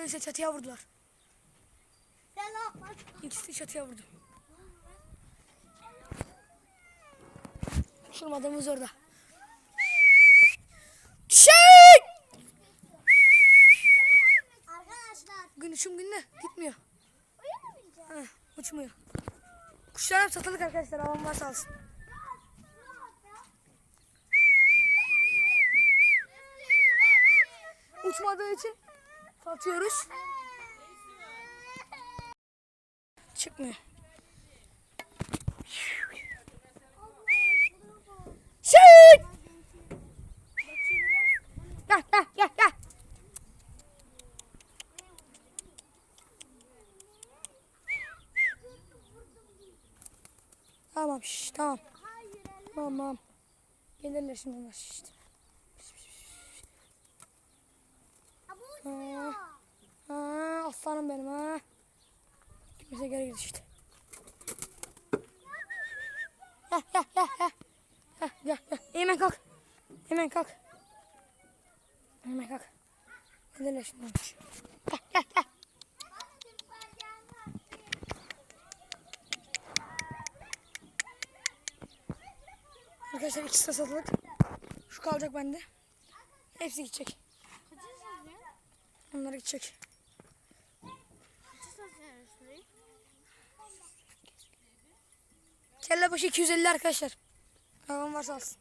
De çatıya vurdular. İkisi de çatıya vurdu. Uçurmadığımız orada. Şey! Arkadaşlar. Gün uçum gününe gitmiyor. Heh, uçmuyor. Kuşlar hep satılık arkadaşlar. Alan varsa alsın. Uçmadığı için satıyoruz. Çıkmıyor. Şey! Gel gel gel gel. Tamam şş, tamam. Tamam. Gelirler şimdi onlar işte. Ha, ha, aslanım benim ha. Kimse geri git işte. Heh, heh, heh, heh. Heh, gel, gel. Hemen kalk. Hemen kalk. Hemen kalk. Gelirler şimdi onlar. Gel, gel, gel. Arkadaşlar ikisi de satılık. Şu kalacak bende. Hepsi gidecek. Onlar gidecek. Kelle başı 250 arkadaşlar. Havan varsa alsın.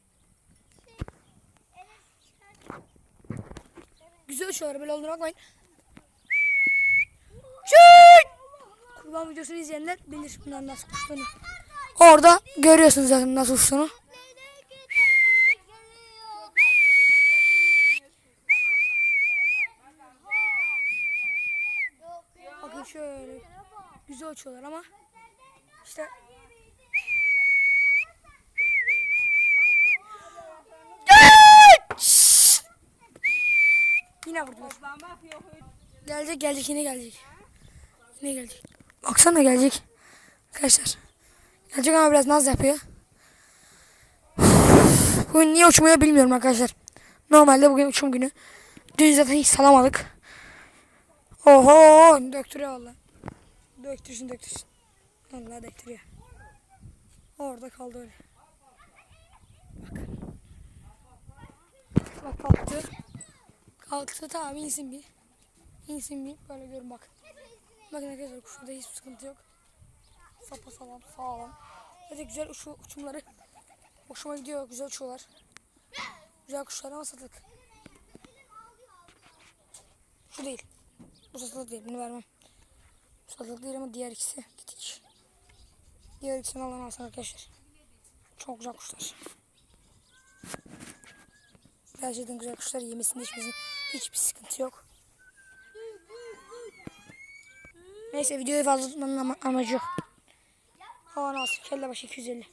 Güzel uçuyorlar böyle olduğuna bakmayın. Çık! Kurban videosunu izleyenler bilir bunların nasıl uçtuğunu. Orada görüyorsunuz zaten nasıl uçtuğunu. Bakın şöyle güzel uçuyorlar ama işte Yine vurdular. Gelecek gelecek yine gelecek. Yine gelecek. Baksana gelecek. Arkadaşlar. Gelecek ama biraz naz yapıyor. Bugün niye uçmuyor bilmiyorum arkadaşlar. Normalde bugün uçum günü. Dün zaten hiç salamadık. Oho döktürüyor valla. Döktürsün döktürsün. Vallahi döktürüyor. Orada kaldı öyle. Bak. Bak kalktı. Kalktı tamam insin bir. İnsin bir. Böyle görün bak. Bakın arkadaşlar kuşlarda hiçbir sıkıntı yok. Sapa sağlam sağlam. Hadi güzel uçu, uçumları. Hoşuma gidiyor. Güzel uçuyorlar. Güzel kuşlar ama satılık. Şu değil. Bu satılık değil. Bunu vermem. Bu satılık değil ama diğer ikisi gidik. Diğer ikisini alan alsın arkadaşlar. Çok güzel kuşlar. Gerçekten güzel kuşlar yemesinde hiçbir, hiçbir sıkıntı yok. Neyse videoyu fazla tutmanın ama- amacı yok. Havan alsın. Kelle başı 250.